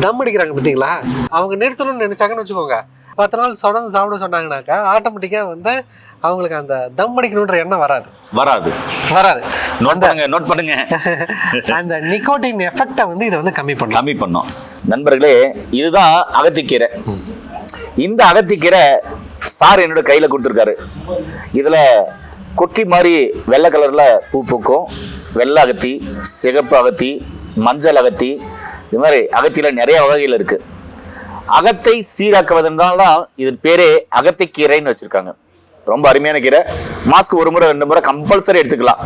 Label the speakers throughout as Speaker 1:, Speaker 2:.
Speaker 1: தம் அடிக்கிறாங்க பார்த்தீங்களா? அவங்க நிறுத்தணும்னு நினைச்சாங்கன்னு வச்சுக்கோங்க. பத்து நாள் தொடர்ந்து சாப்பிட சொன்னாங்கனாக்கா ஆட்டோமேட்டிக்காக வந்து அவங்களுக்கு அந்த தம் அடிக்கணுன்ற எண்ணம் வராது.
Speaker 2: வராது.
Speaker 1: வராது.
Speaker 2: நோட் பண்ணுங்க நோட் பண்ணுங்க.
Speaker 1: அந்த நிக்கோட்டின் எஃபெக்டை வந்து இதை வந்து கம்மி பண்ணும்.
Speaker 2: கம்மி பண்ணோம். நண்பர்களே இதுதான் அகத்திக்கீரை. இந்த அகத்திக்கீரை சார் என்னோட கையில கொடுத்துருக்காரு. இதுல கொக்கி மாதிரி வெள்ளை கலர்ல பூ பூக்கும். வெள்ளை அகத்தி சிகப்பு அகத்தி மஞ்சள் அகத்தி இது மாதிரி அகத்தியில் நிறைய வகைகள் இருக்கு. அகத்தை சீராக்குவதனால தான் இதன் பேரே அகத்திக்கீரைன்னு வச்சிருக்காங்க. ரொம்ப அருமையான கீரை. மாஸ்க் ஒரு முறை ரெண்டு முறை கம்பல்சரி எடுத்துக்கலாம்.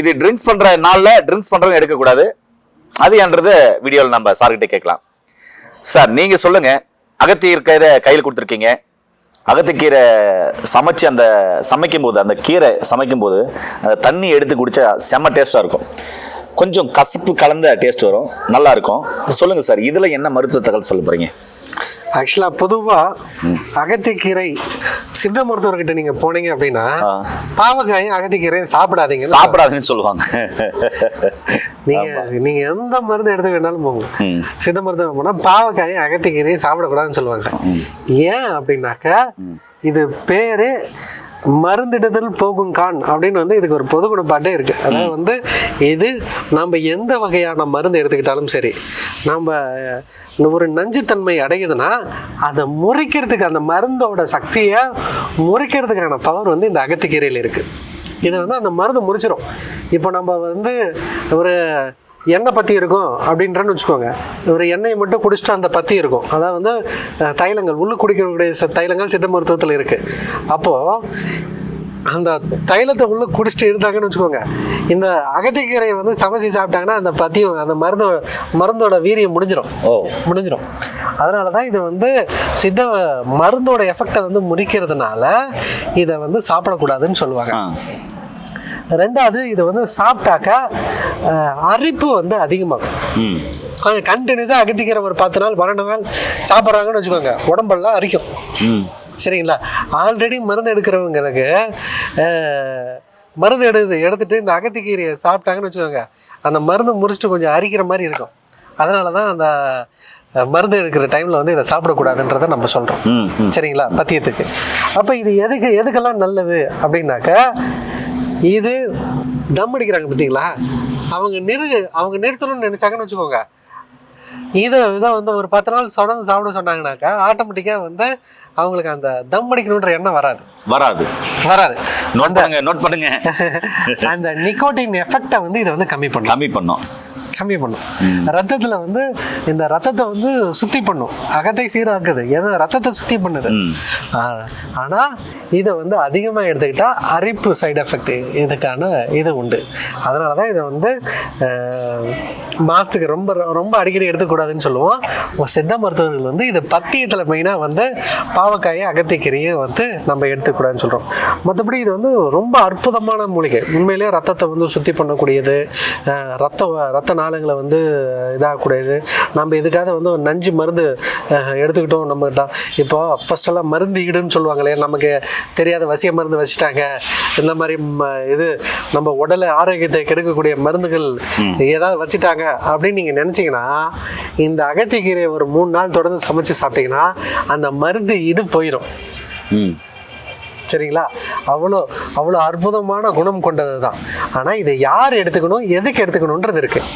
Speaker 2: இது ட்ரிங்க்ஸ் பண்ற நாள்ல ட்ரிங்க்ஸ் பண்றவங்க எடுக்கக்கூடாது. அது என்றது வீடியோவில் நம்ம சார்கிட்ட கேட்கலாம். சார் நீங்க சொல்லுங்க. அகத்திய கீரை கையில் கொடுத்துருக்கீங்க. அகத்திக்கீரை சமைச்சு அந்த சமைக்கும் போது அந்த கீரை சமைக்கும் போது அந்த தண்ணி எடுத்து குடிச்சா செம்ம டேஸ்டா இருக்கும். கொஞ்சம் கசப்பு கலந்த டேஸ்ட் வரும். நல்லா இருக்கும் சொல்லுங்க சார் இதுல என்ன மருத்துவ தகவல் சொல்ல போறீங்க?
Speaker 1: ஆக்சுவலாக பொதுவாக அகத்திக்கீரை சித்த மருத்துவர்கிட்ட நீங்க போனீங்க அப்படின்னா. பாவக்காயும் அகத்திக்கீரையும் சாப்பிடாதீங்க
Speaker 2: சாப்பிடாதுன்னு சொல்லுவாங்க.
Speaker 1: நீங்க நீங்க எந்த மருந்து எடுத்து வேணாலும் போங்க. சித்த மருத்துவம் போனா பாவக்காயும் அகத்திக்கீரையும் சாப்பிடக்கூடாதுன்னு சொல்லுவாங்க. ஏன் அப்படின்னாக்க இது பேரு மருந்திடுதல் போகும் கான் அப்படின்னு வந்து இதுக்கு ஒரு பொது குணப்பாட்டே இருக்கு. அதாவது வந்து இது நம்ம எந்த வகையான மருந்து எடுத்துக்கிட்டாலும் சரி நம்ம ஒரு நஞ்சுத்தன்மை அடையுதுன்னா அதை முறிக்கிறதுக்கு அந்த மருந்தோட சக்தியை முறிக்கிறதுக்கான பவர் வந்து இந்த அகத்திக்கீரையில் இருக்குது இதை வந்து அந்த மருந்து முறிச்சிடும் இப்போ நம்ம வந்து ஒரு எண்ணெய் பத்தி இருக்கும் அப்படின்றன்னு வச்சுக்கோங்க. ஒரு எண்ணெயை மட்டும் குடிச்சிட்டு அந்த பத்தி இருக்கும். அதாவது வந்து தைலங்கள் உள்ளு குடிக்கக்கூடிய தைலங்கள் சித்த மருத்துவத்தில் இருக்குது அப்போது அந்த தைலத்தை உள்ள குடிச்சிட்டு இருந்தாங்கன்னு வச்சுக்கோங்க. இந்த அகத்திக்கீரையை வந்து சமைச்சு சாப்பிட்டாங்கன்னா அந்த பத்தியும் அந்த மருந்து மருந்தோட வீரியம் முடிஞ்சிடும் முடிஞ்சிடும் அதனால தான் இது வந்து சித்த மருந்தோட எஃபெக்டை வந்து முறிக்கிறதுனால இதை வந்து சாப்பிடக்கூடாதுன்னு சொல்லுவாங்க. ரெண்டாவது இதை வந்து சாப்பிட்டாக்கா அரிப்பு வந்து அதிகமாகும். கொஞ்சம் கண்டினியூஸாக அகத்திக்கிற ஒரு பத்து நாள் பன்னெண்டு நாள் சாப்பிட்றாங்கன்னு வச்சுக்கோங்க. உடம்பெல்லாம் அரிக்கும். சரிங்களா? ஆல்ரெடி மருந்து எடுக்கிறவங்களுக்கு மருந்து எடுத்து எடுத்துட்டு இந்த அகத்திக்கீரையை சாப்பிட்டாங்கன்னு வச்சுக்கோங்க. அந்த மருந்து முறிச்சிட்டு கொஞ்சம் அரிக்கிற மாதிரி இருக்கும். அதனால தான் அந்த மருந்து எடுக்கிற டைமில் வந்து இதை சாப்பிடக்கூடாதுன்றதை நம்ம சொல்கிறோம் சரிங்களா? பத்தியத்துக்கு. அப்போ இது எதுக்கு எதுக்கெல்லாம் நல்லது அப்படின்னாக்க இது தம் அடிக்கிறாங்க பார்த்தீங்களா அவங்க நிறு அவங்க நிறுத்தணும்னு நினைச்சாங்கன்னு வச்சுக்கோங்க. இதை இதை வந்து ஒரு பத்து நாள் தொடர்ந்து சாப்பிட சொன்னாங்கனாக்கா ஆட்டோமேட்டிக்காக வந்து அவங்களுக்கு அந்த தம் அடிக்கணுன்ற எண்ணம் வராது.
Speaker 2: வராது.
Speaker 1: வராது.
Speaker 2: நோட் பண்ணுங்க நோட் பண்ணுங்க.
Speaker 1: அந்த நிக்கோட்டின் எஃபெக்டை வந்து இதை வந்து கம்மி பண்ணும்.
Speaker 2: கம்மி பண்ணோம்.
Speaker 1: கம்மி பண்ணும். ரத்தத்துல வந்து இந்த ரத்தத்தை வந்து சுத்தி பண்ணும். அகத்தை சீராக்குது. ஏன்னா ரத்தத்தை சுத்தி பண்ணுது.
Speaker 2: ம்.
Speaker 1: ஆ- ஆனா இதை வந்து அதிகமா எடுத்துக்கிட்டா அரிப்பு சைடு எஃபெக்ட் இதுக்கான இது உண்டு. அதனால தான் இதை வந்து அஹ், மாசத்துக்கு ரொம்ப ரொம்ப அடிக்கடி எடுத்துக்கூடாதுன்னு சொல்லுவோம். சித்த மருத்துவர்கள் வந்து இது பத்தியத்தில் மெயினாக வந்து பாவக்காயை அகத்திக்கீரையை வந்து நம்ம எடுத்துக்கூடாதுன்னு சொல்கிறோம் மற்றபடி இது வந்து ரொம்ப அற்புதமான மூலிகை. உண்மையிலேயே ரத்தத்தை வந்து சுத்தி பண்ணக்கூடியது ரத்த ரத்த நாளங்களை வந்து இதாகக்கூடியது. நம்ம இதுக்காக வந்து ஒரு நஞ்சு மருந்து எடுத்துக்கிட்டோம் நம்மகிட்ட. இப்போ ஃபர்ஸ்ட் எல்லாம் மருந்து ஈடுன்னு சொல்லுவாங்களே நமக்கு தெரியாத வசிய மருந்து வச்சுட்டாங்க. இந்த மாதிரி இது நம்ம உடலை ஆரோக்கியத்தை கெடுக்கக்கூடிய மருந்துகள் ஏதாவது வச்சுட்டாங்க அப்படின்னு நீங்கள் நினச்சிங்கன்னா இந்த அகத்திக்கீரை ஒரு மூணு நாள் தொடர்ந்து சமைச்சு சாப்பிட்டீங்கன்னா அந்த மருந்து இடு போயிடும் சரிங்களா? அவ்வளோ அவ்வளோ அற்புதமான குணம் கொண்டது தான் ஆனால் இதை யார் எடுத்துக்கணும் எதுக்கு எடுத்துக்கணுன்றது இருக்குது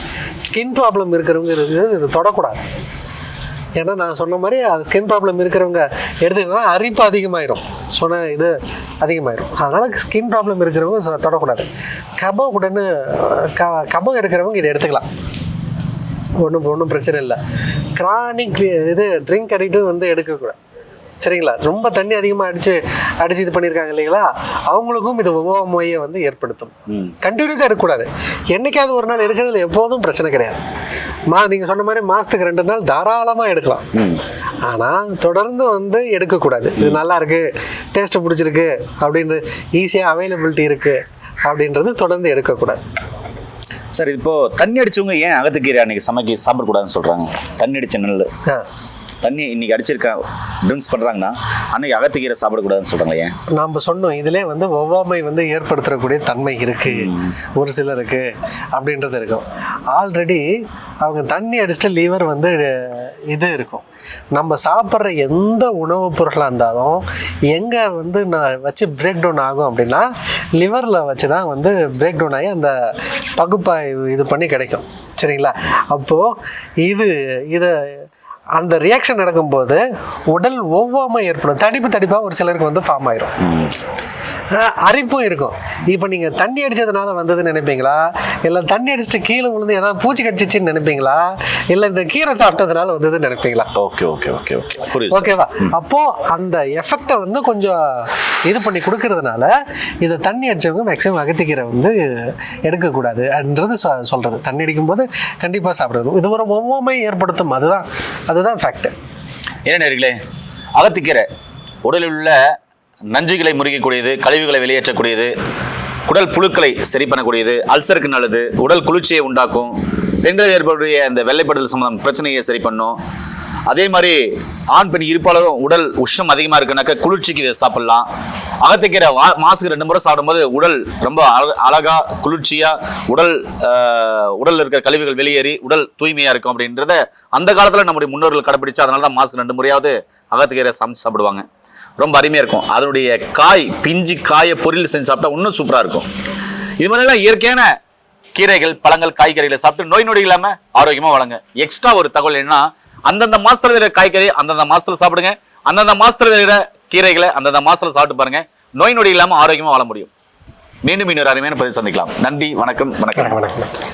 Speaker 1: ஸ்கின் ப்ராப்ளம் இருக்கிறவங்க இதை இது தொடக்கூடாது. ஏன்னா நான் சொன்ன மாதிரி அது ஸ்கின் ப்ராப்ளம் இருக்கிறவங்க எடுத்துக்கிட்டா அரிப்பு அதிகமாயிரும். சொன்ன இது அதிகமாயிரும். அதனால் ஸ்கின் ப்ராப்ளம் இருக்கிறவங்க தொடக்கூடாது. கபம் உடனே க கபம் இருக்கிறவங்க இதை எடுத்துக்கலாம். ஒன்றும் ஒன்றும் பிரச்சனை இல்லை. கிரானிக் இது ட்ரிங்க் அடிக்ட்டும் வந்து எடுக்கக்கூடாது. சரிங்களா? ரொம்ப தண்ணி அதிகமாக அடிச்சு அடிச்சு இது பண்ணியிருக்காங்க இல்லைங்களா? அவங்களுக்கும் இது உபமையை வந்து ஏற்படுத்தும். கண்டினியூஸாக எடுக்கக்கூடாது என்னைக்காவது ஒரு நாள் எடுக்கிறதுல எப்போதும் பிரச்சனை கிடையாது. மா நீங்கள் சொன்ன மாதிரி மாதத்துக்கு ரெண்டு நாள் தாராளமாக எடுக்கலாம். ஆனால் தொடர்ந்து வந்து எடுக்கக்கூடாது. இது நல்லா இருக்கு டேஸ்ட்டு பிடிச்சிருக்கு அப்படின்னு ஈஸியாக அவைலபிலிட்டி இருக்கு அப்படின்றது தொடர்ந்து எடுக்கக்கூடாது.
Speaker 2: சார் இப்போ தண்ணி அடிச்சவங்க ஏன் அகத்துக்கீரை அன்னைக்கு சமைக்க சாப்பிடக்கூடாதுன்னு சொல்றாங்க? தண்ணி அடிச்ச நெல் தண்ணி இன்னைக்கு அடிச்சிருக்க ட்ரிங்க்ஸ் பண்றாங்கன்னா அன்னைக்கு அகத்திக்கீரை சாப்பிடக்கூடாதுன்னு சொல்றாங்களே ஏன்?
Speaker 1: நாம் சொன்னோம் இதிலே வந்து ஒவ்வாமை வந்து ஏற்படுத்தக்கூடிய தன்மை இருக்கு. ஒரு சிலருக்கு அப்படின்றது இருக்கும். ஆல்ரெடி அவங்க தண்ணி அடிச்சுட்டு லிவர் வந்து இது இருக்கும். நம்ம சாப்பிட்ற எந்த உணவுப் பொருளாக இருந்தாலும் எங்கே வந்து நான் வச்சு பிரேக் டவுன் ஆகும் அப்படின்னா லிவரில் வச்சு தான் வந்து பிரேக் டவுன் ஆகி அந்த பகுப்பாய்வு இது பண்ணி கிடைக்கும். சரிங்களா? அப்போது இது இதை அந்த ரியாக்ஷன் நடக்கும்போது உடல் ஒவ்வாமை ஏற்படும். தடிப்பு தடிப்பாக ஒரு சிலருக்கு வந்து ஃபார்ம் ஆயிரும். அரிப்பும் இருக்கும். இப்போ நீங்கள் தண்ணி அடிச்சதுனால வந்ததுன்னு நினைப்பீங்களா? இல்லை தண்ணி அடிச்சுட்டு கீழே விழுந்து ஏதாவது பூச்சி கடிச்சிச்சின்னு நினைப்பீங்களா? இல்லை இந்த கீரை சாப்பிட்டதுனால வந்ததுன்னு நினைப்பீங்களா?
Speaker 2: Okay okay okay okay.
Speaker 1: ஓகேவா? அப்போ அந்த எஃபெக்டை வந்து கொஞ்சம் இது பண்ணி கொடுக்கறதுனால இதை தண்ணி அடிச்சவங்க மேக்ஸிமம் அகத்திக்கீரை வந்து எடுக்கக்கூடாது என்றது சொ- சொல்றது. தண்ணி அடிக்கும்போது கண்டிப்பாக சாப்பிடணும். இது ஒரு ஒவ்வாமை ஏற்படுத்தும். அதுதான் அதுதான் ஃபேக்ட்
Speaker 2: ஏன் நேர்களே? அகத்திக்கீரை. உடலில் உள்ள நஞ்சுகளை முறிக்கக்கூடியது கழிவுகளை வெளியேற்றக்கூடியது குடல் புழுக்களை சரி பண்ணக்கூடியது அல்சருக்கு நல்லது உடல் குளிர்ச்சியை உண்டாக்கும் பெண்கள் ஏற்படக்கூடிய அந்த வெள்ளைப்படுதல் சம்பந்தம் பிரச்சனையை சரி பண்ணும். அதே மாதிரி ஆண் பெண் இருப்பாளரும் உடல் உஷ்ணம் அதிகமாக இருக்குனாக்க குளிர்ச்சிக்கு இதை சாப்பிடலாம். அகத்திக்கீரை வா மாசுக்கு ரெண்டு முறை சாப்பிடும்போது உடல் ரொம்ப அழ- அழகா குளிர்ச்சியா உடல் உடலில் இருக்கிற கழிவுகள் வெளியேறி உடல் தூய்மையா இருக்கும் அப்படின்றத அந்த காலத்துல நம்முடைய முன்னோர்கள் கடைபிடிச்சு அதனால தான் மாசுக்கு ரெண்டு முறையாவது அகத்திக்கீரை சமைச்சு சாப்பிடுவாங்க. ரொம்ப அருமையாக இருக்கும். அதனுடைய காய் பிஞ்சு காயை பொரியல் செஞ்சு சாப்பிட்டா இன்னும் சூப்பராக இருக்கும். இது மாதிரிலாம் இயற்கையான கீரைகள் பழங்கள் காய்கறிகளை சாப்பிட்டு நோய் நொடி இல்லாமல் ஆரோக்கியமாக வளங்க எக்ஸ்ட்ரா ஒரு தகவல் என்னன்னா அந்தந்த மாசத்துல இருக்கிற காய்கறி அந்தந்த மாசத்துல சாப்பிடுங்க. அந்தந்த மாசத்துல இருக்கிற கீரைகளை அந்தந்த மாசத்துல சாப்பிட்டு பாருங்க. நோய் நொடி இல்லாமல் ஆரோக்கியமாக வாழ முடியும். மீண்டும் இன்னொரு அருமையான பதிவு சந்திக்கலாம். நன்றி வணக்கம். வணக்கம்
Speaker 1: வணக்கம்.